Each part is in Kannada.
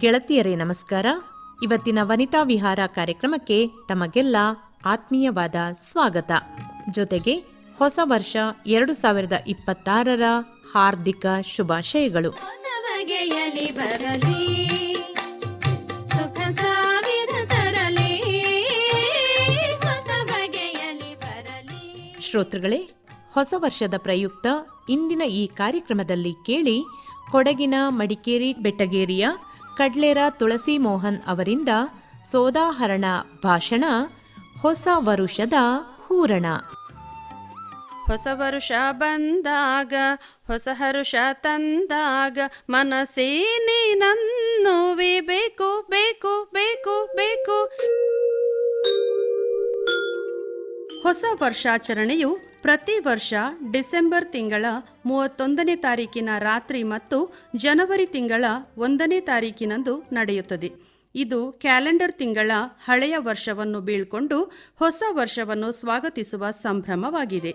ಗೆಳತಿಯರೇ ನಮಸ್ಕಾರ. ಇವತ್ತಿನ ವನಿತಾ ವಿಹಾರ ಕಾರ್ಯಕ್ರಮಕ್ಕೆ ತಮಗೆಲ್ಲ ಆತ್ಮೀಯವಾದ ಸ್ವಾಗತ. ಜೊತೆಗೆ ಹೊಸ ವರ್ಷ ಎರಡು ಸಾವಿರದ ಇಪ್ಪತ್ತಾರರ ಹಾರ್ದಿಕ ಶುಭಾಶಯಗಳು. ಶ್ರೋತೃಗಳೇ ಹೊಸ ವರ್ಷದ ಪ್ರಯುಕ್ತ ಇಂದಿನ ಈ ಕಾರ್ಯಕ್ರಮದಲ್ಲಿ ಕೇಳಿ ಕೊಡಗಿನ ಮಡಿಕೇರಿ ಬೆಟ್ಟಗೇರಿಯ ಕಡ್ಲೇರ ತುಳಸಿ ಮೋಹನ್ ಅವರಿಂದ ಸೋದಾಹರಣ ಭಾಷಣ, ಹೊಸ ವರುಷದ ಹೂರಣ. ಹೊಸ ವರುಷ ಬಂದಾಗ, ಹೊಸ ಹರುಷ ತಂದಾಗ ಮನಸ್ಸೇನೆ ನೀನನ್ನುವೆ ಬೇಕು ಬೇಕು ಬೇಕು ಬೇಕು. ಹೊಸ ವರ್ಷಾಚರಣೆಯು ಪ್ರತಿ ವರ್ಷ ಡಿಸೆಂಬರ್ ತಿಂಗಳ ಮೂವತ್ತೊಂದನೇ ತಾರೀಕಿನ ರಾತ್ರಿ ಮತ್ತು ಜನವರಿ ತಿಂಗಳ ಒಂದನೇ ತಾರೀಕಿನಂದು ನಡೆಯುತ್ತದೆ. ಇದು ಕ್ಯಾಲೆಂಡರ್ ತಿಂಗಳ ಹಳೆಯ ವರ್ಷವನ್ನು ಬೀಳ್ಕೊಂಡು ಹೊಸ ವರ್ಷವನ್ನು ಸ್ವಾಗತಿಸುವ ಸಂಭ್ರಮವಾಗಿದೆ.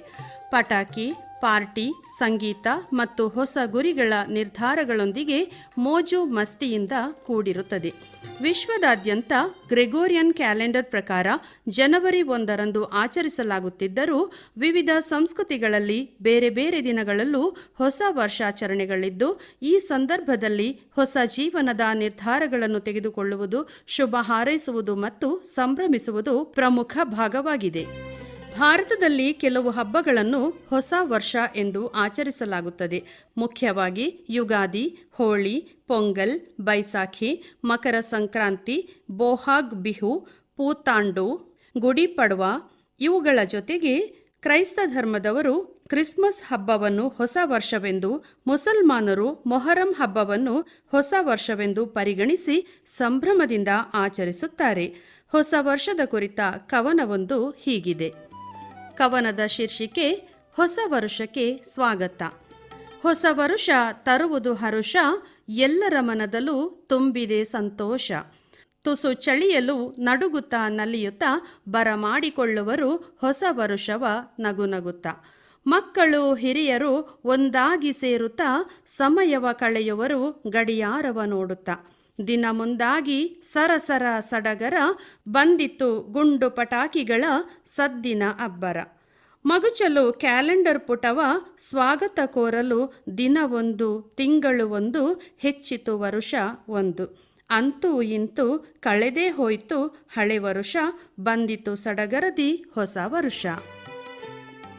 ಪಟಾಕಿ, ಪಾರ್ಟಿ, ಸಂಗೀತ ಮತ್ತು ಹೊಸ ಗುರಿಗಳ ನಿರ್ಧಾರಗಳೊಂದಿಗೆ ಮೋಜು ಮಸ್ತಿಯಿಂದ ಕೂಡಿರುತ್ತದೆ. ವಿಶ್ವದಾದ್ಯಂತ ಗ್ರೆಗೋರಿಯನ್ ಕ್ಯಾಲೆಂಡರ್ ಪ್ರಕಾರ ಜನವರಿ ಒಂದರಂದು ಆಚರಿಸಲಾಗುತ್ತಿದ್ದರೂ ವಿವಿಧ ಸಂಸ್ಕೃತಿಗಳಲ್ಲಿ ಬೇರೆ ಬೇರೆ ದಿನಗಳಲ್ಲೂ ಹೊಸ ವರ್ಷಾಚರಣೆಗಳಿದ್ದು, ಈ ಸಂದರ್ಭದಲ್ಲಿ ಹೊಸ ಜೀವನದ ನಿರ್ಧಾರಗಳನ್ನು ತೆಗೆದುಕೊಳ್ಳುವುದು, ಶುಭ ಹಾರೈಸುವುದು ಮತ್ತು ಸಂಭ್ರಮಿಸುವುದು ಪ್ರಮುಖ ಭಾಗವಾಗಿದೆ. ಭಾರತದಲ್ಲಿ ಕೆಲವು ಹಬ್ಬಗಳನ್ನು ಹೊಸ ವರ್ಷ ಎಂದು ಆಚರಿಸಲಾಗುತ್ತದೆ. ಮುಖ್ಯವಾಗಿ ಯುಗಾದಿ, ಹೋಳಿ, ಪೊಂಗಲ್, ಬೈಸಾಖಿ, ಮಕರ ಸಂಕ್ರಾಂತಿ, ಬೋಹಾಗ್ ಬಿಹು, ಪೂತಾಂಡು, ಗುಡಿ ಪಡ್ವಾ. ಇವುಗಳ ಜೊತೆಗೆ ಕ್ರೈಸ್ತ ಧರ್ಮದವರು ಕ್ರಿಸ್ಮಸ್ ಹಬ್ಬವನ್ನು ಹೊಸ ವರ್ಷವೆಂದು, ಮುಸಲ್ಮಾನರು ಮೊಹರಂ ಹಬ್ಬವನ್ನು ಹೊಸ ವರ್ಷವೆಂದು ಪರಿಗಣಿಸಿ ಸಂಭ್ರಮದಿಂದ ಆಚರಿಸುತ್ತಾರೆ. ಹೊಸ ವರ್ಷದ ಕುರಿತ ಕವನವೊಂದು ಹೀಗಿದೆ. ಕವನದ ಶೀರ್ಷಿಕೆ ಹೊಸ ವರುಷಕ್ಕೆ ಸ್ವಾಗತ. ಹೊಸ ವರುಷ ತರುವುದು ಹರುಷ, ಎಲ್ಲರ ಮನದಲ್ಲೂ ತುಂಬಿದೆ ಸಂತೋಷ. ತುಸು ಚಳಿಯಲು ನಡುಗುತ್ತಾ ನಲಿಯುತ್ತಾ ಬರಮಾಡಿಕೊಳ್ಳುವರು ಹೊಸ ವರುಷವ ನಗುನಗುತ್ತಾ. ಮಕ್ಕಳು ಹಿರಿಯರು ಒಂದಾಗಿ ಸೇರುತ್ತಾ ಸಮಯವ ಕಳೆಯುವರು ಗಡಿಯಾರವ ನೋಡುತ್ತಾ. ದಿನ ಮುಂದಾಗಿ ಸರಸರ ಸಡಗರ ಬಂದಿತ್ತು ಗುಂಡು ಪಟಾಕಿಗಳ ಸದ್ದಿನ ಅಬ್ಬರ. ಮಗುಚಲು ಕ್ಯಾಲೆಂಡರ್ ಪುಟವ ಸ್ವಾಗತ ಕೋರಲು ದಿನವೊಂದು, ತಿಂಗಳು ಒಂದು, ಹೆಚ್ಚಿತು ವರುಷ ಒಂದು. ಅಂತೂ ಇಂತೂ ಕಳೆದೇ ಹೋಯಿತು ಹಳೆ ವರುಷ, ಬಂದಿತು ಸಡಗರದಿ ಹೊಸ ವರುಷ.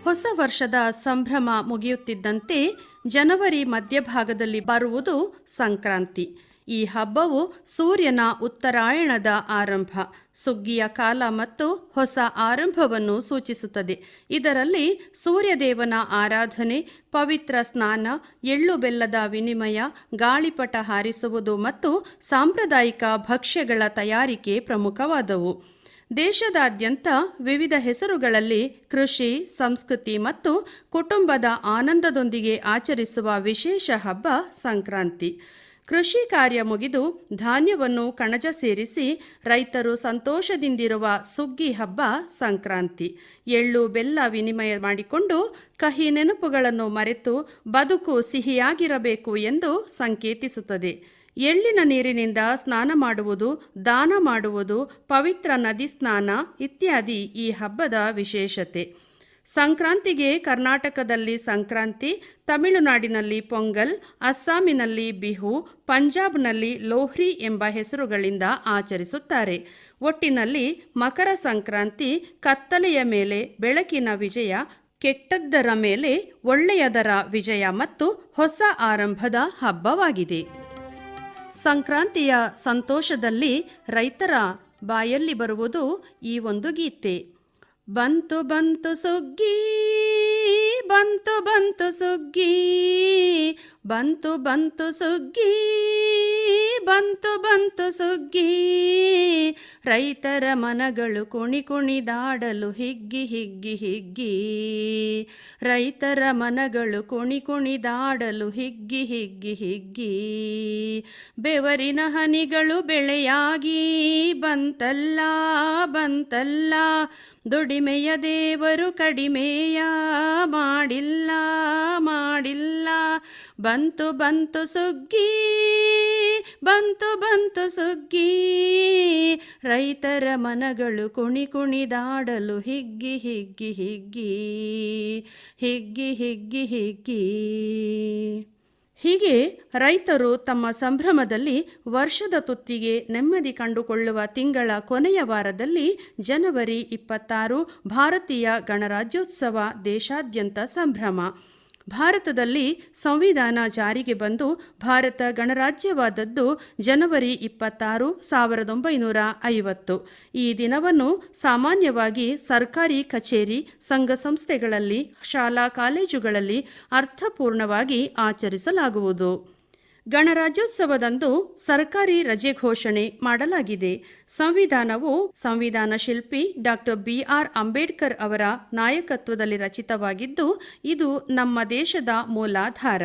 ಹೊಸ ವರ್ಷದ ಸಂಭ್ರಮ ಮುಗಿಯುತ್ತಿದ್ದಂತೆ ಜನವರಿ ಮಧ್ಯಭಾಗದಲ್ಲಿ ಬರುವುದು ಸಂಕ್ರಾಂತಿ. ಈ ಹಬ್ಬವು ಸೂರ್ಯನ ಉತ್ತರಾಯಣದ ಆರಂಭ. ಸುಗ್ಗಿಯ ಕಾಲ ಮತ್ತು ಹೊಸ ಆರಂಭವನ್ನು ಸೂಚಿಸುತ್ತದೆ. ಇದರಲ್ಲಿ ಸೂರ್ಯದೇವನ ಆರಾಧನೆ, ಪವಿತ್ರ ಸ್ನಾನ, ಎಳ್ಳು ಬೆಲ್ಲದ ವಿನಿಮಯ, ಗಾಳಿಪಟ ಹಾರಿಸುವುದು ಮತ್ತು ಸಾಂಪ್ರದಾಯಿಕ ಭಕ್ಷ್ಯಗಳ ತಯಾರಿಕೆ ಪ್ರಮುಖವಾದವು. ದೇಶದಾದ್ಯಂತ ವಿವಿಧ ಹೆಸರುಗಳಲ್ಲಿ ಕೃಷಿ, ಸಂಸ್ಕೃತಿ ಮತ್ತು ಕುಟುಂಬದ ಆನಂದದೊಂದಿಗೆ ಆಚರಿಸುವ ವಿಶೇಷ ಹಬ್ಬ ಸಂಕ್ರಾಂತಿ. ಕೃಷಿ ಕಾರ್ಯ ಮುಗಿದು ಧಾನ್ಯವನ್ನು ಕಣಜ ಸೇರಿಸಿ ರೈತರು ಸಂತೋಷದಿಂದಿರುವ ಸುಗ್ಗಿ ಹಬ್ಬ ಸಂಕ್ರಾಂತಿ. ಎಳ್ಳು, ಬೆಲ್ಲ ವಿನಿಮಯ ಮಾಡಿಕೊಂಡು ಕಹಿ ನೆನಪುಗಳನ್ನು ಮರೆತು ಬದುಕು ಸಿಹಿಯಾಗಿರಬೇಕು ಎಂದು ಸಂಕೇತಿಸುತ್ತದೆ. ಎಳ್ಳಿನ ನೀರಿನಿಂದ ಸ್ನಾನ ಮಾಡುವುದು, ದಾನ ಮಾಡುವುದು, ಪವಿತ್ರ ನದಿ ಸ್ನಾನ ಇತ್ಯಾದಿ ಈ ಹಬ್ಬದ ವಿಶೇಷತೆ. ಸಂಕ್ರಾಂತಿಗೆ ಕರ್ನಾಟಕದಲ್ಲಿ ಸಂಕ್ರಾಂತಿ, ತಮಿಳುನಾಡಿನಲ್ಲಿ ಪೊಂಗಲ್, ಅಸ್ಸಾಮಿನಲ್ಲಿ ಬಿಹು, ಪಂಜಾಬ್ನಲ್ಲಿ ಲೋಹ್ರಿ ಎಂಬ ಹೆಸರುಗಳಿಂದ ಆಚರಿಸುತ್ತಾರೆ. ಒಟ್ಟಿನಲ್ಲಿ ಮಕರ ಸಂಕ್ರಾಂತಿ ಕತ್ತಲೆಯ ಮೇಲೆ, ಬೆಳಕಿನ ವಿಜಯ, ಕೆಟ್ಟದ್ದರ ಮೇಲೆ, ಒಳ್ಳೆಯದರ ವಿಜಯ ಮತ್ತು ಹೊಸ ಆರಂಭದ ಹಬ್ಬವಾಗಿದೆ. ಸಂಕ್ರಾಂತಿಯ ಸಂತೋಷದಲ್ಲಿ ರೈತರ ಬಾಯಲ್ಲಿ ಬರುವುದು ಈ ಒಂದು ಗೀತೆ. ಬಂತು ಬಂತು ಸುಗ್ಗಿ, ಬಂತು ಬಂತು ಸುಗ್ಗಿ, ಬಂತು ಬಂತು ಸುಗ್ಗಿ, ಬಂತು ಬಂತು ಸುಗ್ಗಿ. ರೈತರ ಮನಗಳು ಕುಣಿ ಕುಣಿದಾಡಲು ಹಿಗ್ಗಿ ಹಿಗ್ಗಿ ಹಿಗ್ಗಿ. ರೈತರ ಮನಗಳು ಕುಣಿ ಕುಣಿದಾಡಲು ಹಿಗ್ಗಿ ಹಿಗ್ಗಿ ಹಿಗ್ಗಿ. ಬೆವರಿನ ಹನಿಗಳು ಬೆಳೆಯಾಗಿ ಬಂತಲ್ಲ ಬಂತಲ್ಲ. ದುಡಿಮೆಯ ದೇವರು ಕಡಿಮೆಯ ಮಾಡಿಲ್ಲ ಮಾಡಿಲ್ಲ. ಬಂತು ಬಂತು ಸುಗ್ಗಿ, ಬಂತು ಬಂತು ಸುಗ್ಗಿ. ರೈತರ ಮನಗಳು ಕುಣಿ ಕುಣಿದಾಡಲು ಹಿಗ್ಗಿ ಹಿಗ್ಗಿ ಹಿಗ್ಗಿ. ಹಿಗ್ಗಿ ಹಿಗ್ಗಿ ಹಿಗ್ಗಿ. ಹೀಗೆ ರೈತರು ತಮ್ಮ ಸಂಭ್ರಮದಲ್ಲಿ ವರ್ಷದ ತುತ್ತಿಗೆ ನೆಮ್ಮದಿ ಕಂಡುಕೊಳ್ಳುವ ತಿಂಗಳ ಕೊನೆಯ ವಾರದಲ್ಲಿ ಜನವರಿ ಇಪ್ಪತ್ತಾರು, ಭಾರತೀಯ ಗಣರಾಜ್ಯೋತ್ಸವ ದೇಶಾದ್ಯಂತ ಸಂಭ್ರಮ. ಭಾರತದಲ್ಲಿ ಸಂವಿಧಾನ ಜಾರಿಗೆ ಬಂದು ಭಾರತ ಗಣರಾಜ್ಯವಾದದ್ದು ಜನವರಿ ಇಪ್ಪತ್ತಾರು, ಸಾವಿರದ ಒಂಬೈನೂರ ಐವತ್ತು. ಈ ದಿನವನ್ನು ಸಾಮಾನ್ಯವಾಗಿ ಸರ್ಕಾರಿ ಕಚೇರಿ, ಸಂಘ ಸಂಸ್ಥೆಗಳಲ್ಲಿ, ಶಾಲಾ ಕಾಲೇಜುಗಳಲ್ಲಿ ಅರ್ಥಪೂರ್ಣವಾಗಿ ಆಚರಿಸಲಾಗುವುದು. ಗಣರಾಜ್ಯೋತ್ಸವದಂದು ಸರ್ಕಾರಿ ರಜೆ ಘೋಷಣೆ ಮಾಡಲಾಗಿದೆ. ಸಂವಿಧಾನವು ಸಂವಿಧಾನ ಶಿಲ್ಪಿ ಡಾಕ್ಟರ್ ಬಿ ಆರ್ ಅಂಬೇಡ್ಕರ್ ಅವರ ನಾಯಕತ್ವದಲ್ಲಿ ರಚಿತವಾಗಿದ್ದು, ಇದು ನಮ್ಮ ದೇಶದ ಮೂಲಾಧಾರ.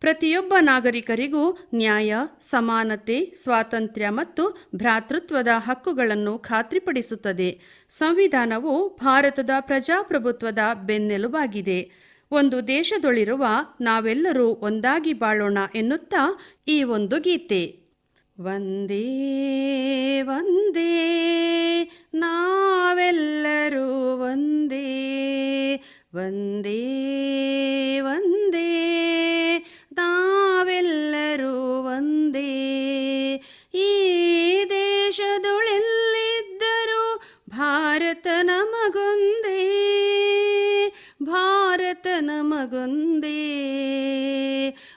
ಪ್ರತಿಯೊಬ್ಬ ನಾಗರಿಕರಿಗೂ ನ್ಯಾಯ, ಸಮಾನತೆ, ಸ್ವಾತಂತ್ರ್ಯ ಮತ್ತು ಭ್ರಾತೃತ್ವದ ಹಕ್ಕುಗಳನ್ನು ಖಾತ್ರಿಪಡಿಸುತ್ತದೆ. ಸಂವಿಧಾನವು ಭಾರತದ ಪ್ರಜಾಪ್ರಭುತ್ವದ ಬೆನ್ನೆಲುಬಾಗಿದೆ. ಒಂದು ದೇಶದೊಳಿರುವ ನಾವೆಲ್ಲರೂ ಒಂದಾಗಿ ಬಾಳೋಣ ಎನ್ನುತ್ತಾ ಈ ಒಂದು ಗೀತೆ. ಒಂದೇ ಒಂದೇ ನಾವೆಲ್ಲರೂ ಒಂದೇ ಒಂದೇ ಒಂದೇ ನಾವೆಲ್ಲರೂ ನಮಗೊಂದೇ,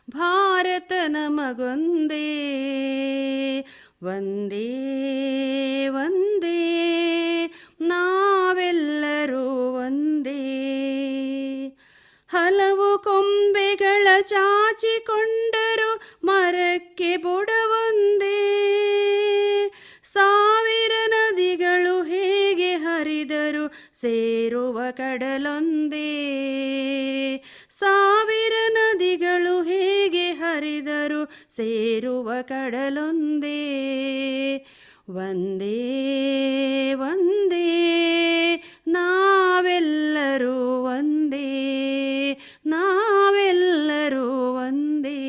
ಭಾರತ ನಮಗೊಂದೇ. ಒಂದೇ ಒಂದೇ ನಾವೆಲ್ಲರೂ ಒಂದೇ. ಹಲವು ಕೊಂಬೆಗಳ ಚಾಚಿಕೊಂಡರು ಮರಕ್ಕೆ ಬುಡವೊಂದೇ. ಸಾವಿರ ನದಿಗಳು ಹೇಗೆ ಹರಿದರು ಸೇರುವ ಕಡಲೊಂದೇ. ಸೇರುವ ಕಡಲೊಂದೇ, ಒಂದೇ ಒಂದೇ, ನಾವೆಲ್ಲರೂ ಒಂದೇ ನಾವೆಲ್ಲರೂ ಒಂದೇ.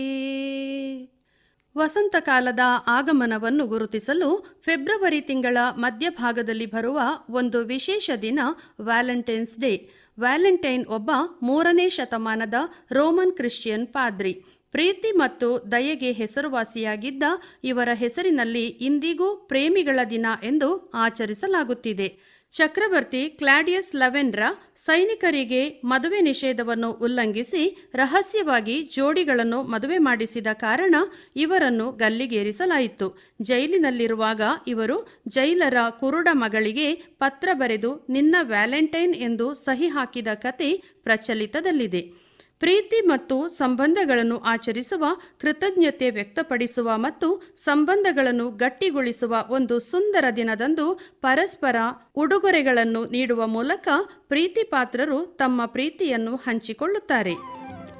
ವಸಂತ ಕಾಲದ ಆಗಮನವನ್ನು ಗುರುತಿಸಲು ಫೆಬ್ರವರಿ ತಿಂಗಳ ಮಧ್ಯಭಾಗದಲ್ಲಿ ಬರುವ ಒಂದು ವಿಶೇಷ ದಿನ ವ್ಯಾಲೆಂಟೈನ್ಸ್ ಡೇ. ವ್ಯಾಲೆಂಟೈನ್ ಒಬ್ಬ ಮೂರನೇ ಶತಮಾನದ ರೋಮನ್ ಕ್ರಿಶ್ಚಿಯನ್ ಪಾದ್ರಿ. ಪ್ರೀತಿ ಮತ್ತು ದಯೆಗೆ ಹೆಸರುವಾಸಿಯಾಗಿದ್ದ ಇವರ ಹೆಸರಿನಲ್ಲಿ ಇಂದಿಗೂ ಪ್ರೇಮಿಗಳ ದಿನ ಎಂದು ಆಚರಿಸಲಾಗುತ್ತಿದೆ. ಚಕ್ರವರ್ತಿ ಕ್ಲಾಡಿಯಸ್ ಲೆವೆನ್ರ ಸೈನಿಕರಿಗೆ ಮದುವೆ ನಿಷೇಧವನ್ನು ಉಲ್ಲಂಘಿಸಿ ರಹಸ್ಯವಾಗಿ ಜೋಡಿಗಳನ್ನು ಮದುವೆ ಮಾಡಿಸಿದ ಕಾರಣ ಇವರನ್ನು ಗಲ್ಲಿಗೇರಿಸಲಾಯಿತು. ಜೈಲಿನಲ್ಲಿರುವಾಗ ಇವರು ಜೈಲರ ಕುರುಡ ಮಗಳಿಗೆ ಪತ್ರ ಬರೆದು ನಿನ್ನ ವ್ಯಾಲೆಂಟೈನ್ ಎಂದು ಸಹಿ ಹಾಕಿದ ಕತೆ ಪ್ರಚಲಿತದಲ್ಲಿದೆ. ಪ್ರೀತಿ ಮತ್ತು ಸಂಬಂಧಗಳನ್ನು ಆಚರಿಸುವ, ಕೃತಜ್ಞತೆ ವ್ಯಕ್ತಪಡಿಸುವ ಮತ್ತು ಸಂಬಂಧಗಳನ್ನು ಗಟ್ಟಿಗೊಳಿಸುವ ಒಂದು ಸುಂದರ ದಿನದಂದು ಪರಸ್ಪರ ಉಡುಗೊರೆಗಳನ್ನು ನೀಡುವ ಮೂಲಕ ಪ್ರೀತಿ ಪಾತ್ರರು ತಮ್ಮ ಪ್ರೀತಿಯನ್ನು ಹಂಚಿಕೊಳ್ಳುತ್ತಾರೆ.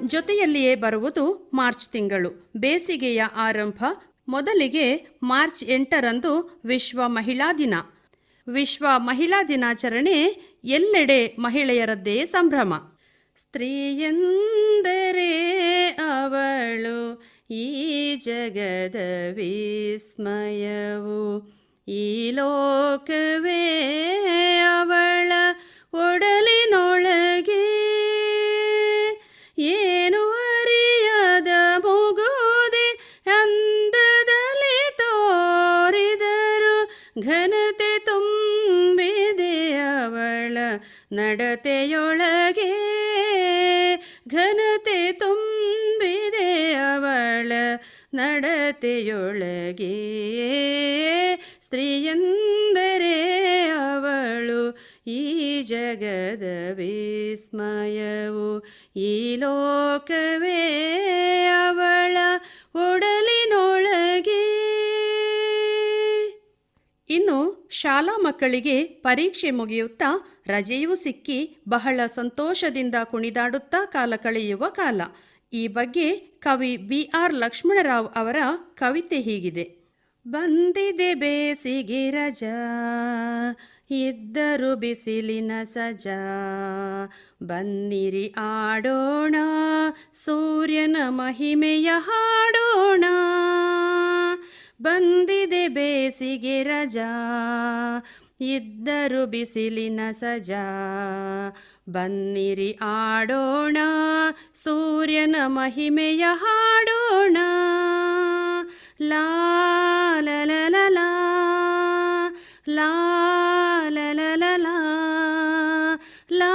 ಜೊತೆಯಲ್ಲಿಯೇ ಬರುವುದು ಮಾರ್ಚ್ ತಿಂಗಳು. ಬೇಸಿಗೆಯ ಆರಂಭ. ಮೊದಲಿಗೆ ಮಾರ್ಚ್ ಎಂಟರಂದು ವಿಶ್ವ ಮಹಿಳಾ ದಿನ. ವಿಶ್ವ ಮಹಿಳಾ ದಿನಾಚರಣೆ ಎಲ್ಲೆಡೆ ಮಹಿಳೆಯರದ್ದೇ ಸಂಭ್ರಮ. ಸ್ತ್ರೀಯೆಂದರೆ ಅವಳು ಈ ಜಗದ ವಿಸ್ಮಯವು. ಈ ಲೋಕವೇ ಅವಳ ಒಡಲಿನೊಳಗೆ. ಏನು ಅರಿಯದ ಮುಗೋದೆ ಅಂದದಲ್ಲಿ ತೋರಿದರು ಘನತೆ ತುಂಬಿದೆ ಅವಳ ನಡತೆಯೊಳಗೆ ಕತೆಯೊಳಗೆ ಸ್ತ್ರೀಯಂದರೆ ಅವಳು ಈ ಜಗದ ವಿಸ್ಮಯವು, ಈ ಲೋಕವೇ ಅವಳ ಒಡಲಿನೊಳಗೆ. ಇನ್ನು ಶಾಲಾ ಮಕ್ಕಳಿಗೆ ಪರೀಕ್ಷೆ ಮುಗಿಯುತ್ತಾ ರಜೆಯೂ ಸಿಕ್ಕಿ ಬಹಳ ಸಂತೋಷದಿಂದ ಕುಣಿದಾಡುತ್ತಾ ಕಾಲ ಕಳೆಯುವ ಕಾಲ. ಈ ಬಗ್ಗೆ ಕವಿ ಬಿ ಆರ್ ಲಕ್ಷ್ಮಣರಾವ್ ಅವರ ಕವಿತೆ ಹೀಗಿದೆ. ಬಂದಿದೆ ಬೇಸಿಗೆ ರಜಾ, ಇದ್ದರು ಬಿಸಿಲಿನ ಸಜಾ. ಬನ್ನಿರಿ ಆಡೋಣ, ಸೂರ್ಯನ ಮಹಿಮೆಯ ಹಾಡೋಣ. ಬಂದಿದೆ ಬೇಸಿಗೆ ರಜಾ, ಇದ್ದರು ಬಿಸಿಲಿನ ಸಜಾ. ಬನ್ನಿರಿ ಆಡೋಣ ಸೂರ್ಯನ ಮಹಿಮೆಯ ಹಾಡೋಣ ಲಾ ಲ ಲಾಲಲಲಲ ಲ ಲಾ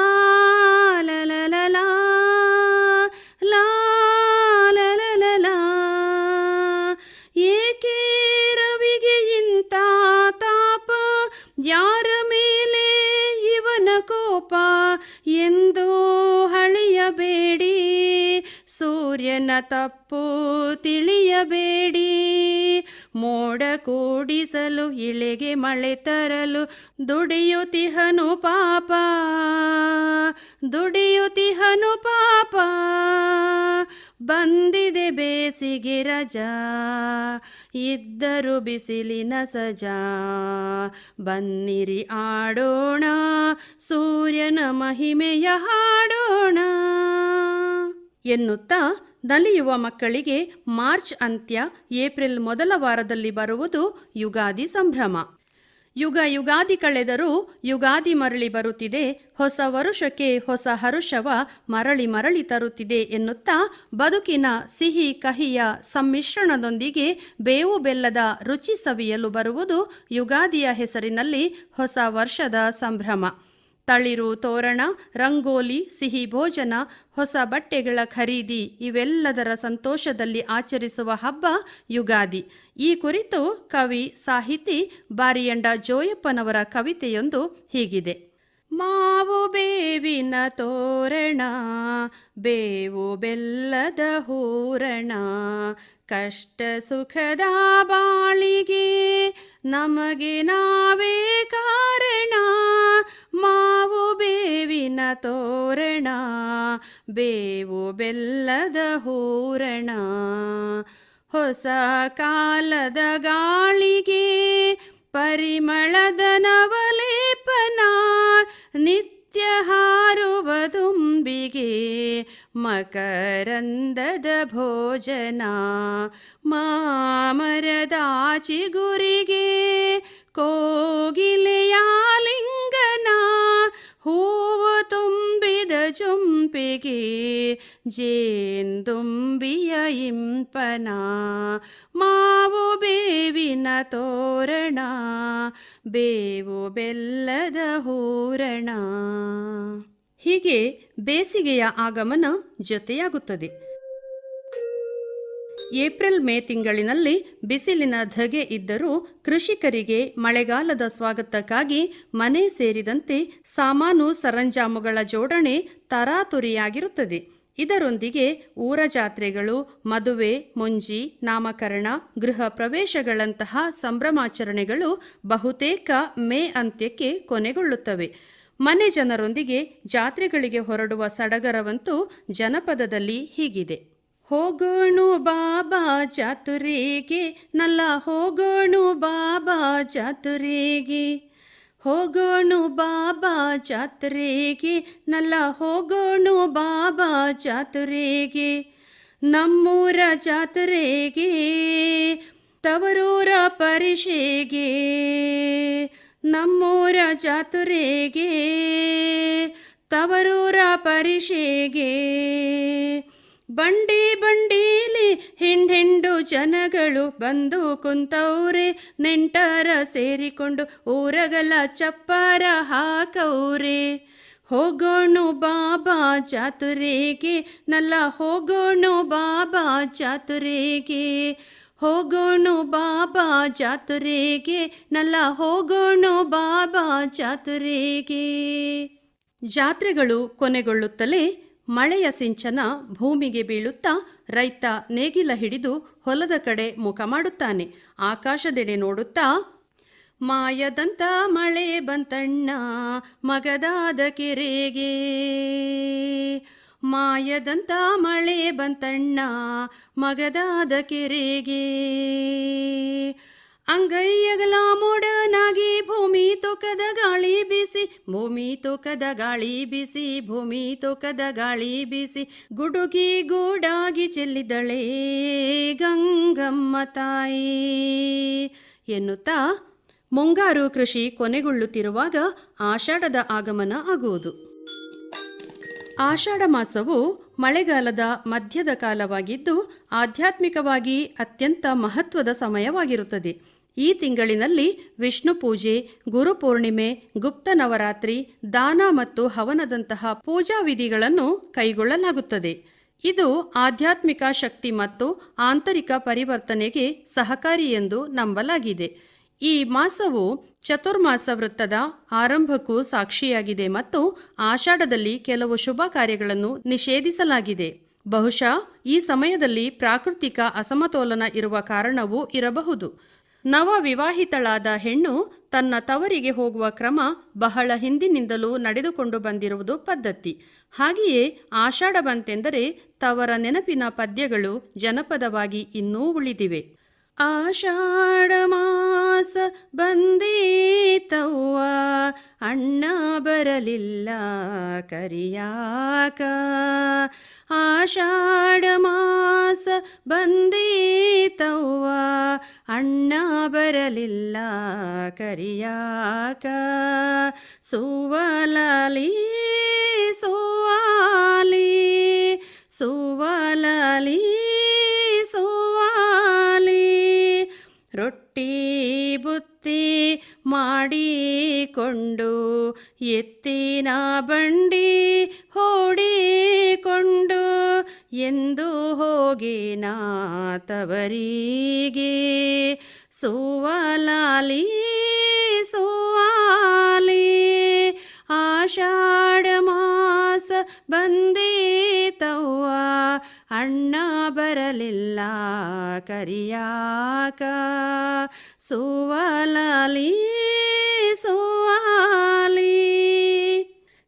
ಲಾ ಲ ತಾಪ ಯಾರ ಮೇಲೆ ಇವನ ಕೋಪ ಸೂರ್ಯನ ತಪ್ಪು ತಿಳಿಯಬೇಡಿ. ಮೋಡ ಕೂಡಿಸಲು, ಇಳೆಗೆ ಮಳೆ ತರಲು ದುಡಿಯುತಿಹನು ಪಾಪ. ದುಡಿಯುತಿಹನು ಪಾಪ. ಬಂದಿದೆ ಬೇಸಿಗೆ ರಜಾ. ಇದ್ದರು ಬಿಸಿಲಿನ ಸಜಾ. ಬನ್ನಿರಿ ಆಡೋಣ, ಸೂರ್ಯನ ಮಹಿಮೆಯ ಹಾಡೋಣ. ಎನ್ನುತ್ತಾ ನಲಿಯುವ ಮಕ್ಕಳಿಗೆ ಮಾರ್ಚ್ ಅಂತ್ಯ, ಏಪ್ರಿಲ್ ಮೊದಲ ವಾರದಲ್ಲಿ ಬರುವುದು ಯುಗಾದಿ ಸಂಭ್ರಮ. ಯುಗ ಯುಗಾದಿ ಕಳೆದರೂ ಯುಗಾದಿ ಮರಳಿ ಬರುತ್ತಿದೆ, ಹೊಸ ವರುಷಕ್ಕೆ ಹೊಸ ಹರುಷವ ಮರಳಿ ಮರಳಿ ತರುತ್ತಿದೆ ಎನ್ನುತ್ತಾ ಬದುಕಿನ ಸಿಹಿ ಕಹಿಯ ಸಮ್ಮಿಶ್ರಣದೊಂದಿಗೆ ಬೇವು ಬೆಲ್ಲದ ರುಚಿ ಸವಿಯಲು ಬರುವುದು ಯುಗಾದಿಯ ಹೆಸರಿನಲ್ಲಿ ಹೊಸ ವರ್ಷದ ಸಂಭ್ರಮ. ತಳಿರು ತೋರಣ, ರಂಗೋಲಿ, ಸಿಹಿ ಭೋಜನ, ಹೊಸ ಬಟ್ಟೆಗಳ ಖರೀದಿ ಇವೆಲ್ಲದರ ಸಂತೋಷದಲ್ಲಿ ಆಚರಿಸುವ ಹಬ್ಬ ಯುಗಾದಿ. ಈ ಕುರಿತು ಕವಿ, ಸಾಹಿತಿ ಬಾರಿಯಂಡ ಜೋಯಪ್ಪನವರ ಕವಿತೆಯೊಂದು ಹೀಗಿದೆ. ಮಾವು ಬೇವಿನ ತೋರಣ, ಬೇವು ಬೆಲ್ಲದ ಹೂರಣ ಕಷ್ಟ ಸುಖದ ಬಾಳಿಗೆ ನಮಗೆ ನಾವೇ ಕಾರಣ. ಮಾವು ಬೇವಿನ ತೋರಣ, ಬೇವು ಬೆಲ್ಲದ ಹೂರಣ. ಹೊಸ ಕಾಲದ ಗಾಳಿಗೆ ಪರಿಮಳದ ನವಲೇಪನ, ನಿತ್ಯ ಹಾರುವ ದುಂಬಿಗೆ ಮಕರಂದದ ಭೋಜನ ಮಾಮರದ ಚಿಗುರಿಗೆ ಕೋಗಿಲೆಯ ಲಿಂಗನ ಹೂವು ತುಂಬಿದ ಚುಂಪಿಗೆ ಜೇಂದುಂಬಿಯ ಇಂಪನ ಮಾವು ಬೇವಿನ ತೋರಣ ಬೇವು ಬೆಲ್ಲದ ಹೂರಣ ಹೀಗೆ ಬೇಸಿಗೆಯ ಆಗಮನ ಜೊತೆಯಾಗುತ್ತದೆ. ಏಪ್ರಿಲ್ ಮೇ ತಿಂಗಳಿನಲ್ಲಿ ಬಿಸಿಲಿನ ಧಗೆ ಇದ್ದರೂ ಕೃಷಿಕರಿಗೆ ಮಳೆಗಾಲದ ಸ್ವಾಗತಕ್ಕಾಗಿ ಮನೆ ಸೇರಿದಂತೆ ಸಾಮಾನು ಸರಂಜಾಮುಗಳ ಜೋಡಣೆ ತರಾತುರಿಯಾಗಿರುತ್ತದೆ. ಇದರೊಂದಿಗೆ ಊರ ಜಾತ್ರೆಗಳು, ಮದುವೆ, ಮುಂಜಿ, ನಾಮಕರಣ, ಗೃಹ ಪ್ರವೇಶಗಳಂತಹ ಸಂಭ್ರಮಾಚರಣೆಗಳು ಬಹುತೇಕ ಮೇ ಅಂತ್ಯಕ್ಕೆ ಕೊನೆಗೊಳ್ಳುತ್ತವೆ. ಮನೆ ಜನರೊಂದಿಗೆ ಜಾತ್ರೆಗಳಿಗೆ ಹೊರಡುವ ಸಡಗರವಂತೂ ಜನಪದದಲ್ಲಿ ಹೀಗಿದೆ. ಹೋಗೋಣು ಬಾಬಾ ಜಾತುರೆಗೆ, ನಲ್ಲ ಹೋಗೋಣು ಬಾಬಾ ಜಾತುರೆಗೆ. ಹೋಗೋಣು ಬಾಬಾ ಜಾತ್ರೆಗೆ, ನಲ್ಲ ಹೋಗೋಣು ಬಾಬಾ ಜಾತ್ರೆಗೆ. ನಮ್ಮೂರ ಜಾತ್ರೆಗೆ, ತವರೂರ ಪರಿಷೆಗೆ. ನಮ್ಮೂರ ಚಾತುರೇಗೆ ತವರೂರ ಪರಿಷೆಗೆ. ಬಂಡಿ ಬಂಡೀಲಿ ಹಿಂಡು ಜನಗಳು ಬಂದು ಕುಂತವ್ರೆ, ನೆಂಟರ ಸೇರಿಕೊಂಡು ಊರಗಲ ಚಪ್ಪರ ಹಾಕವ್ರೆ. ಹೋಗೋಣು ಬಾಬಾ ಜಾತುರೆಗೆ, ನಲ್ಲ ಹೋಗೋಣು ಬಾಬಾ ಜಾತುರೆಗೆ. ಹೋಗೋಣು ಬಾಬಾ ಜಾತ್ರೆಗೆ, ನಲ್ಲ ಹೋಗೋಣ ಬಾಬಾ ಜಾತ್ರೆಗೆ. ಜಾತ್ರೆಗಳು ಕೊನೆಗೊಳ್ಳುತ್ತಲೇ ಮಳೆಯ ಸಿಂಚನ ಭೂಮಿಗೆ ಬೀಳುತ್ತಾ ರೈತ ನೇಗಿಲ ಹಿಡಿದು ಹೊಲದ ಕಡೆ ಮುಖ ಮಾಡುತ್ತಾನೆ. ಆಕಾಶದೆಡೆ ನೋಡುತ್ತಾ, ಮಾಯದಂತ ಮಳೆ ಬಂತಣ್ಣ, ಮಗದಾದ ಕೆರೆಗೆ. ಮಾಯದಂತ ಮಳೆ ಬಂತಣ್ಣ, ಮಗದಾದ ಕೆರೆಗೆ. ಅಂಗೈಯಗಲ ಮೋಡನಾಗಿ ಭೂಮಿ ತೊಕದ ಗಾಳಿ ಬೀಸಿ, ಭೂಮಿ ತೊಕದ ಗಾಳಿ ಬೀಸಿ, ಭೂಮಿ ತೊಕದ ಗಾಳಿ ಬೀಸಿ, ಗುಡುಗಿ ಗೂಡಾಗಿ ಚೆಲ್ಲಿದಳೆ ಗಂಗಮ್ಮ ತಾಯಿ. ಎನ್ನುತ್ತಾ ಮುಂಗಾರು ಕೃಷಿ ಕೊನೆಗೊಳ್ಳುತ್ತಿರುವಾಗ ಆಷಾಢದ ಆಗಮನ ಆಗುವುದು. ಆಷಾಢ ಮಾಸವು ಮಳೆಗಾಲದ ಮಧ್ಯದ ಕಾಲವಾಗಿದ್ದು, ಆಧ್ಯಾತ್ಮಿಕವಾಗಿ ಅತ್ಯಂತ ಮಹತ್ವದ ಸಮಯವಾಗಿರುತ್ತದೆ. ಈ ತಿಂಗಳಿನಲ್ಲಿ ವಿಷ್ಣು ಪೂಜೆ ಗುರುಪೂರ್ಣಿಮೆ ಗುಪ್ತ ನವರಾತ್ರಿ, ದಾನ ಮತ್ತು ಹವನದಂತಹ ಪೂಜಾ ವಿಧಿಗಳನ್ನು ಕೈಗೊಳ್ಳಲಾಗುತ್ತದೆ. ಇದು ಆಧ್ಯಾತ್ಮಿಕ ಶಕ್ತಿ ಮತ್ತು ಆಂತರಿಕ ಪರಿವರ್ತನೆಗೆ ಸಹಕಾರಿ ಎಂದು ನಂಬಲಾಗಿದೆ. ಈ ಮಾಸವು ಚತುರ್ಮಾಸ ವೃತ್ತದ ಆರಂಭಕ್ಕೂ ಸಾಕ್ಷಿಯಾಗಿದೆ ಮತ್ತು ಆಷಾಢದಲ್ಲಿ ಕೆಲವು ಶುಭ ಕಾರ್ಯಗಳನ್ನು ನಿಷೇಧಿಸಲಾಗಿದೆ. ಬಹುಶಃ ಈ ಸಮಯದಲ್ಲಿ ಪ್ರಾಕೃತಿಕ ಅಸಮತೋಲನ ಇರುವ ಕಾರಣವೂ ಇರಬಹುದು. ನವ ವಿವಾಹಿತಳಾದ ಹೆಣ್ಣು ತನ್ನ ತವರಿಗೆ ಹೋಗುವ ಕ್ರಮ ಬಹಳ ಹಿಂದಿನಿಂದಲೂ ನಡೆದುಕೊಂಡು ಬಂದಿರುವುದು ಪದ್ಧತಿ. ಹಾಗೆಯೇ ಆಷಾಢ ಬಂತೆಂದರೆ ತವರ ನೆನಪಿನ ಪದ್ಯಗಳು ಜನಪದವಾಗಿ ಇನ್ನೂ ಉಳಿದಿವೆ. ಆಷಾಢ ಮಾಸ ಬಂದೀತವ್ವ ಅಣ್ಣ ಬರಲಿಲ್ಲ ಕರಿಯಾಕ. ಆಷಾಢಮಾಸ ಬಂದೀತವ್ವ ಅಣ್ಣ ಬರಲಿಲ್ಲ ಕರಿಯಾಕ. ಸುವಲಲಿ ಸುವಾಲಿ ಸುವಲಾಲಿ ಮಾಡಿಕೊಂಡು, ಎತ್ತಿನ ಬಂಡಿ ಹೂಡಿಕೊಂಡು, ಎಂದು ಹೋಗಿನ ತವರಿಗೆ. ಸುವಲಾಲಿ, ಸುವಾಲಿ, ಆಷಾಢ ಮಾಸ ಬಂದೀತವ್ವ, ಅಣ್ಣ ಬರಲಿಲ್ಲ ಕರಿಯಾಕ. ಸುವಲಾಲಿ, ಸೋವಾಲಿ.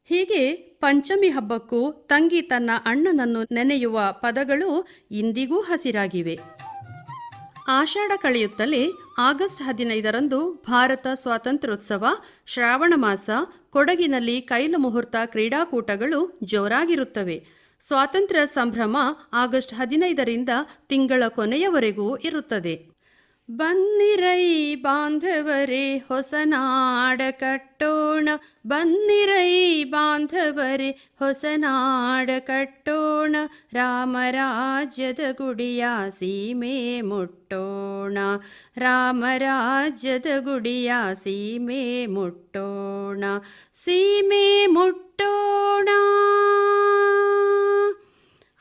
ಹೀಗೆ ಪಂಚಮಿ ಹಬ್ಬಕ್ಕೂ ತಂಗಿ ತನ್ನ ಅಣ್ಣನನ್ನು ನೆನೆಯುವ ಪದಗಳು ಇಂದಿಗೂ ಹಸಿರಾಗಿವೆ. ಆಷಾಢ ಕಳೆಯುತ್ತಲೇ ಆಗಸ್ಟ್ ಹದಿನೈದರಂದು ಭಾರತ ಸ್ವಾತಂತ್ರ್ಯೋತ್ಸವ, ಶ್ರಾವಣ ಮಾಸ, ಕೊಡಗಿನಲ್ಲಿ ಕೈಲು ಮುಹೂರ್ತ ಕ್ರೀಡಾಕೂಟಗಳು ಜೋರಾಗಿರುತ್ತವೆ. ಸ್ವಾತಂತ್ರ್ಯ ಸಂಭ್ರಮ ಆಗಸ್ಟ್ ಹದಿನೈದರಿಂದ ತಿಂಗಳ ಕೊನೆಯವರೆಗೂ ಇರುತ್ತದೆ. ಬನ್ನಿರೈ ಬಾಂಧವರೇ ಹೊಸನಾಡ ಕಟ್ಟೋಣ ಬನ್ನಿರೈ ಬಾಂಧವರೇ ಹೊಸನಾಡ ಕಟ್ಟೋಣ ರಾಮರಾಜ್ಯದ ಗುಡಿಯ ಸೀಮೆ ಮುಟ್ಟೋಣ ರಾಮರಾಜ್ಯದ ಗುಡಿಯ ಸೀಮೆ ಮುಟ್ಟೋಣ ಸೀಮೆ ಮುಟ್ಟೋಣ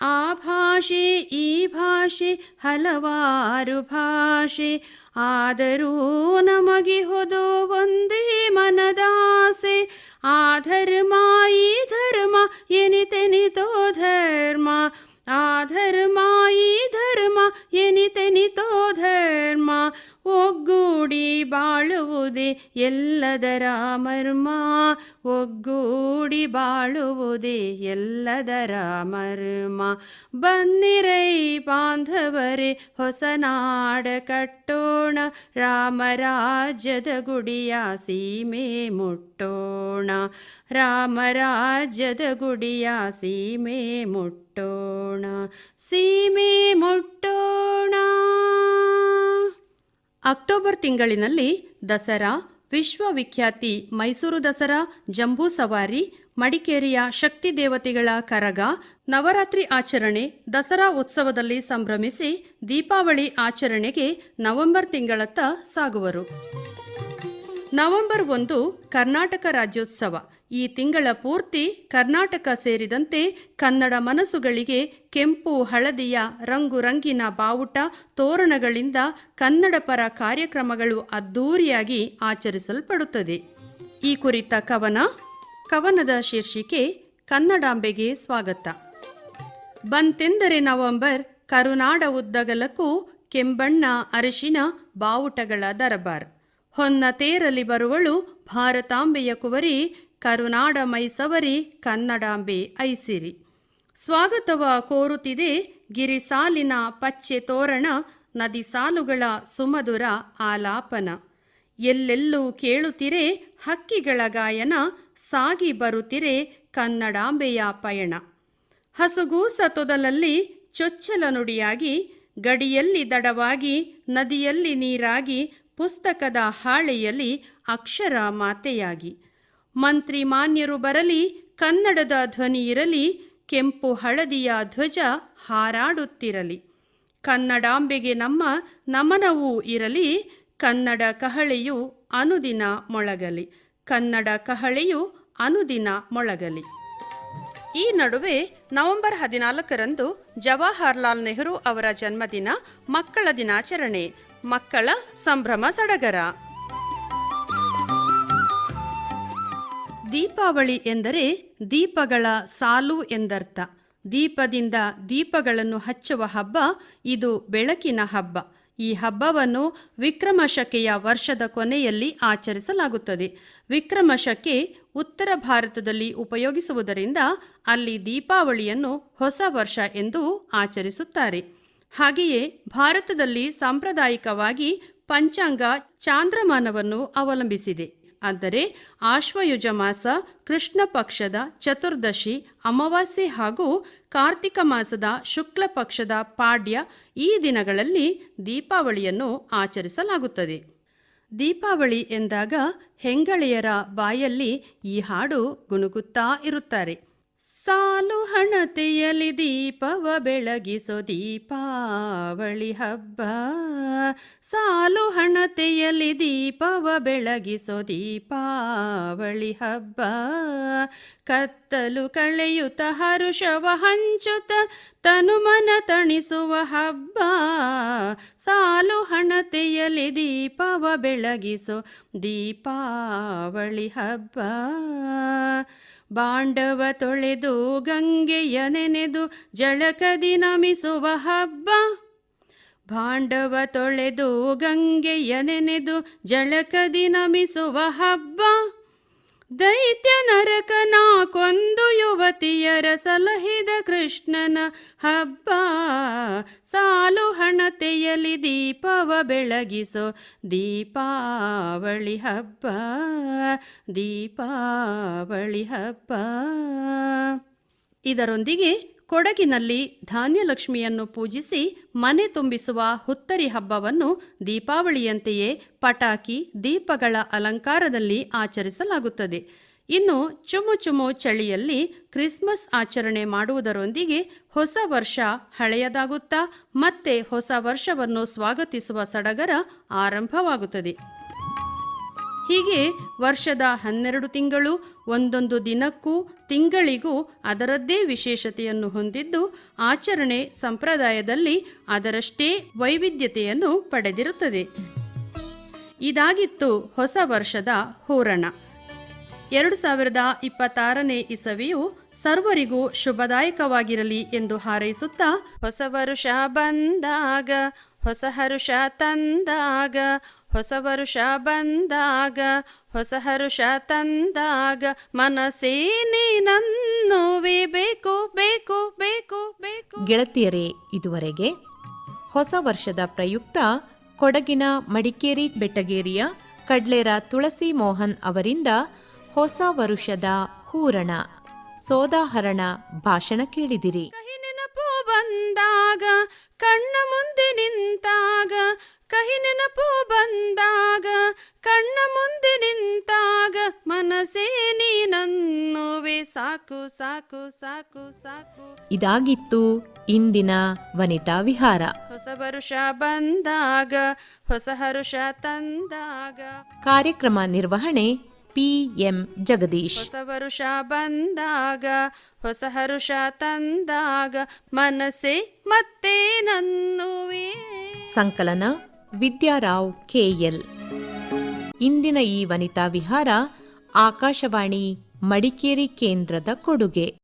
ಆ ಭಾಷೆ ಈ ಭಾಷೆ ಹಲವಾರು ಭಾಷೆ ಆದರೂ ನಮಗೆ ಹೊದು ಒಂದೇ ಮನದಾಸೆ ಆ ಧರ್ಮ ಈ ಧರ್ಮ ಎನಿತೆನಿತೋ ಧರ್ಮ ಆ ಧರ್ಮ ಈ ಧರ್ಮ ಎನಿತೆನಿತೋ ಧರ್ಮ ಒಗ್ಗೂಡಿ ಬಾಳುವುದೇ ಎಲ್ಲದರ ಮರ್ಮ ಒಗ್ಗೂಡಿ ಬಾಳುವುದೇ ಎಲ್ಲದರ ಮರ್ಮ ಬನ್ನಿರೈ ಬಾಂಧವರೇ ಹೊಸನಾಡ ಕಟ್ಟೋಣ ರಾಮರಾಜ್ಯದ ಗುಡಿಯ ಸೀಮೆ ಮುಟ್ಟೋಣ ರಾಮರಾಜ್ಯದ ಗುಡಿಯ ಸೀಮೆ ಮುಟ್ಟೋಣ ಸೀಮೆ ಮುಟ್ಟೋಣ ಅಕ್ಟೋಬರ್ ತಿಂಗಳಿನಲ್ಲಿ ದಸರಾ ವಿಶ್ವವಿಖ್ಯಾತಿ ಮೈಸೂರು ದಸರಾ, ಜಂಬೂ ಸವಾರಿ, ಮಡಿಕೇರಿಯ ಶಕ್ತಿ ದೇವತೆಗಳ ಕರಗ, ನವರಾತ್ರಿ ಆಚರಣೆ, ದಸರಾ ಉತ್ಸವದಲ್ಲಿ ಸಂಭ್ರಮಿಸಿ ದೀಪಾವಳಿ ಆಚರಣೆಗೆ ನವೆಂಬರ್ ತಿಂಗಳತ್ತ ಸಾಗುವರು. ನವೆಂಬರ್ ಒಂದು ಕರ್ನಾಟಕ ರಾಜ್ಯೋತ್ಸವ. ಈ ತಿಂಗಳ ಪೂರ್ತಿ ಕರ್ನಾಟಕ ಸೇರಿದಂತೆ ಕನ್ನಡ ಮನಸ್ಸುಗಳಿಗೆ ಕೆಂಪು, ಹಳದಿಯ ರಂಗು ರಂಗಿನ ಬಾವುಟ, ತೋರಣಗಳಿಂದ ಕನ್ನಡ ಪರ ಕಾರ್ಯಕ್ರಮಗಳು ಅದ್ಧೂರಿಯಾಗಿ ಆಚರಿಸಲ್ಪಡುತ್ತದೆ. ಈ ಕುರಿತ ಕವನ, ಕವನದ ಶೀರ್ಷಿಕೆ ಕನ್ನಡಾಂಬೆಗೆ ಸ್ವಾಗತ. ಬಂತೆಂದರೆ ನವೆಂಬರ್, ಕರುನಾಡ ಉದ್ದಗಲಕ್ಕೂ ಕೆಂಬಣ್ಣ ಅರಿಶಿನ ಬಾವುಟಗಳ ದರಬಾರ್. ಹೊನ್ನ ತೇರಲಿ ಬರುವಳು ಭಾರತಾಂಬೆಯ ಕುವರಿ ಕರುನಾಡ ಮೈಸವರಿ ಕನ್ನಡಾಂಬೆ ಐಸಿರಿ. ಸ್ವಾಗತವ ಕೋರುತ್ತಿದೆ ಗಿರಿಸಾಲಿನ ಪಚ್ಚೆ ತೋರಣ, ನದಿ ಸಾಲುಗಳ ಸುಮಧುರ ಆಲಾಪನ. ಎಲ್ಲೆಲ್ಲೂ ಕೇಳುತ್ತಿರೆ ಹಕ್ಕಿಗಳ ಗಾಯನ, ಸಾಗಿ ಬರುತ್ತಿರೆ ಕನ್ನಡಾಂಬೆಯ ಪಯಣ. ಹಸುಗೂಸ ತೊದಲಲ್ಲಿ ಚೊಚ್ಚಲ ನುಡಿಯಾಗಿ, ಗಡಿಯಲ್ಲಿ ದಡವಾಗಿ, ನದಿಯಲ್ಲಿ ನೀರಾಗಿ ಪುಸ್ತಕದ ಹಾಳೆಯಲ್ಲಿ ಅಕ್ಷರ ಮಾತೆಯಾಗಿ. ಮಂತ್ರಿ ಮಾನ್ಯರು ಬರಲಿ, ಕನ್ನಡದ ಧ್ವನಿ ಇರಲಿ, ಕೆಂಪು ಹಳದಿಯ ಧ್ವಜ ಹಾರಾಡುತ್ತಿರಲಿ. ಕನ್ನಡಾಂಬೆಗೆ ನಮ್ಮ ನಮನವೂ ಇರಲಿ, ಕನ್ನಡ ಕಹಳೆಯು ಅನುದಿನ ಮೊಳಗಲಿ. ಕನ್ನಡ ಕಹಳೆಯು ಅನುದಿನ ಮೊಳಗಲಿ. ಈ ನಡುವೆ ನವೆಂಬರ್ ಹದಿನಾಲ್ಕರಂದು ಜವಾಹರ್ಲಾಲ್ ನೆಹರು ಅವರ ಜನ್ಮದಿನ ಮಕ್ಕಳ ದಿನಾಚರಣೆ. ಮಕ್ಕಳ ಸಂಭ್ರಮ ಸಡಗರ. ದೀಪಾವಳಿ ಎಂದರೆ ದೀಪಗಳ ಸಾಲು ಎಂದರ್ಥ. ದೀಪದಿಂದ ದೀಪಗಳನ್ನು ಹಚ್ಚುವ ಹಬ್ಬ ಇದು ಬೆಳಕಿನ ಹಬ್ಬ. ಈ ಹಬ್ಬವನ್ನು ವಿಕ್ರಮ ಶಕೆಯ ವರ್ಷದ ಕೊನೆಯಲ್ಲಿ ಆಚರಿಸಲಾಗುತ್ತದೆ. ವಿಕ್ರಮ ಶಕೆ ಉತ್ತರ ಭಾರತದಲ್ಲಿ ಉಪಯೋಗಿಸುವುದರಿಂದ ಅಲ್ಲಿ ದೀಪಾವಳಿಯನ್ನು ಹೊಸ ವರ್ಷ ಎಂದು ಆಚರಿಸುತ್ತಾರೆ. ಹಾಗೆಯೇ ಭಾರತದಲ್ಲಿ ಸಾಂಪ್ರದಾಯಿಕವಾಗಿ ಪಂಚಾಂಗ ಚಾಂದ್ರಮಾನವನ್ನು ಅವಲಂಬಿಸಿದೆ. ಅಂದರೆ ಆಶ್ವಯುಜ ಮಾಸ, ಕೃಷ್ಣ ಪಕ್ಷದ ಚತುರ್ದಶಿ, ಅಮಾವಾಸ್ಯೆ ಹಾಗೂ ಕಾರ್ತಿಕ ಮಾಸದ ಶುಕ್ಲ ಪಕ್ಷದ ಪಾಡ್ಯ ಈ ದಿನಗಳಲ್ಲಿ ದೀಪಾವಳಿಯನ್ನು ಆಚರಿಸಲಾಗುತ್ತದೆ. ದೀಪಾವಳಿ ಎಂದಾಗ ಹೆಂಗಳೆಯರ ಬಾಯಲ್ಲಿ ಈ ಹಾಡು ಗುಣುಗುತ್ತಾ ಇರುತ್ತಾರೆ. ಸಾಲು ಹಣತೆಯಲಿ ದೀಪವ ಬೆಳಗಿಸೋ ದೀಪಾವಳಿ ಹಬ್ಬ. ಸಾಲು ಹಣತೆಯಲಿ ದೀಪವ ಬೆಳಗಿಸೋ ದೀಪಾವಳಿ ಹಬ್ಬ. ಕತ್ತಲು ಕಳೆಯುತ್ತ ಹರುಷವ ಹಂಚುತ್ತ ತನುಮನ ತಣಿಸುವ ಹಬ್ಬ. ಸಾಲು ಹಣತೆಯಲಿ ದೀಪವ ಬೆಳಗಿಸೋ ದೀಪಾವಳಿ ಹಬ್ಬ. ಬಾಂಡವ ತೊಳೆದು ಗಂಗೆಯ ನೆನೆದು ಜಳಕದಿ ನಮಿಸುವ ಹಬ್ಬ. ಭಾಂಡವ ತೊಳೆದು ಗಂಗೆಯ ನೆನೆದು ಜಳಕದಿ ನಮಿಸುವ ಹಬ್ಬ. ದೈತ್ಯ ನರಕನ ಕೊಂದು ಯುವತಿಯರ ಸಲಹಿದ ಕೃಷ್ಣನ ಹಬ್ಬ. ಸಾಲು ಹಣತೆಯಲ್ಲಿ ದೀಪವ ಬೆಳಗಿಸೋ ದೀಪಾವಳಿ ಹಬ್ಬ. ದೀಪಾವಳಿ ಹಬ್ಬ. ಇದರೊಂದಿಗೆ ಕೊಡಗಿನಲ್ಲಿ ಧಾನ್ಯಲಕ್ಷ್ಮಿಯನ್ನು ಪೂಜಿಸಿ ಮನೆ ತುಂಬಿಸುವ ಹುತ್ತರಿ ಹಬ್ಬವನ್ನು ದೀಪಾವಳಿಯಂತೆಯೇ ಪಟಾಕಿ, ದೀಪಗಳ ಅಲಂಕಾರದಲ್ಲಿ ಆಚರಿಸಲಾಗುತ್ತದೆ. ಇನ್ನು ಚುಮು ಚುಮು ಚಳಿಯಲ್ಲಿ ಕ್ರಿಸ್ಮಸ್ ಆಚರಣೆ ಮಾಡುವುದರೊಂದಿಗೆ ಹೊಸ ವರ್ಷ ಹಳೆಯದಾಗುತ್ತಾ, ಮತ್ತೆ ಹೊಸ ವರ್ಷವನ್ನು ಸ್ವಾಗತಿಸುವ ಸಡಗರ ಆರಂಭವಾಗುತ್ತದೆ. ಹೀಗೆ ವರ್ಷದ ಹನ್ನೆರಡು ತಿಂಗಳು, ಒಂದೊಂದು ದಿನಕ್ಕೂ, ತಿಂಗಳಿಗೂ ಅದರದ್ದೇ ವಿಶೇಷತೆಯನ್ನು ಹೊಂದಿದ್ದು, ಆಚರಣೆ ಸಂಪ್ರದಾಯದಲ್ಲಿ ಅದರಷ್ಟೇ ವೈವಿಧ್ಯತೆಯನ್ನು ಪಡೆದಿರುತ್ತದೆ. ಇದಾಗಿತ್ತು ಹೊಸ ವರ್ಷದ ಹೂರಣ. ಎರಡು ಸಾವಿರದ ಇಪ್ಪತ್ತಾರನೇ ಇಸವಿಯು ಸರ್ವರಿಗೂ ಶುಭದಾಯಕವಾಗಿರಲಿ ಎಂದು ಹಾರೈಸುತ್ತಾ, ಹೊಸ ವರುಷ ಬಂದಾಗ, ಹೊಸ ಹರುಷ ತಂದಾಗ ಹೊಸ ವರುಷ ಬಂದಾಗ ಹೊಸ ಹರುಷ ತಂದಾಗ ಮನಸ್ಸೇ ನೀನನ್ನುವೆ ಬೇಕು ಬೇಕು ಬೇಕು ಬೇಕು. ಗೆಳತಿಯರೇ ಇದುವರೆಗೆ ಹೊಸ ವರ್ಷದ ಪ್ರಯುಕ್ತ ಕೊಡಗಿನ ಮಡಿಕೇರಿ ಬೆಟ್ಟಗೇರಿಯ ಕಡ್ಲೇರ ತುಳಸಿ ಮೋಹನ್ ಅವರಿಂದ ಹೊಸ ವರುಷದ ಹೂರಣ ಸೋದಾಹರಣ ಭಾಷಣ ಕೇಳಿದಿರಿ. ನೆನಪು ಬಂದಾಗ ಕಣ್ಣ ಮುಂದೆ ನಿಂತಾಗ ಸಾಕು ಸಾಕು ಸಾಕು. ಇದಾಗಿತ್ತು ಇಂದಿನ ವನಿತಾ ವಿಹಾರ. ಹೊಸ ವರುಷ ಬಂದಾಗ ಹೊಸ ಹರುಷ ತಂದಾಗ. ಕಾರ್ಯಕ್ರಮ ನಿರ್ವಹಣೆ ಪಿ ಎಂ ಜಗದೀಶ್. ಹೊಸ ವರುಷ ಬಂದಾಗ ಹೊಸ ಹರುಷ ತಂದಾಗ ಮನಸ್ಸೆ ಮತ್ತೆ ನನ್ನುವೆ. ಸಂಕಲನ ವಿದ್ಯಾರಾವ್ ಕೆಎಲ್ ಇಂದಿನ ಈ ವನಿತಾ ವಿಹಾರ ಆಕಾಶವಾಣಿ ಮಡಿಕೇರಿ ಕೇಂದ್ರದ ಕೊಡುಗೆ.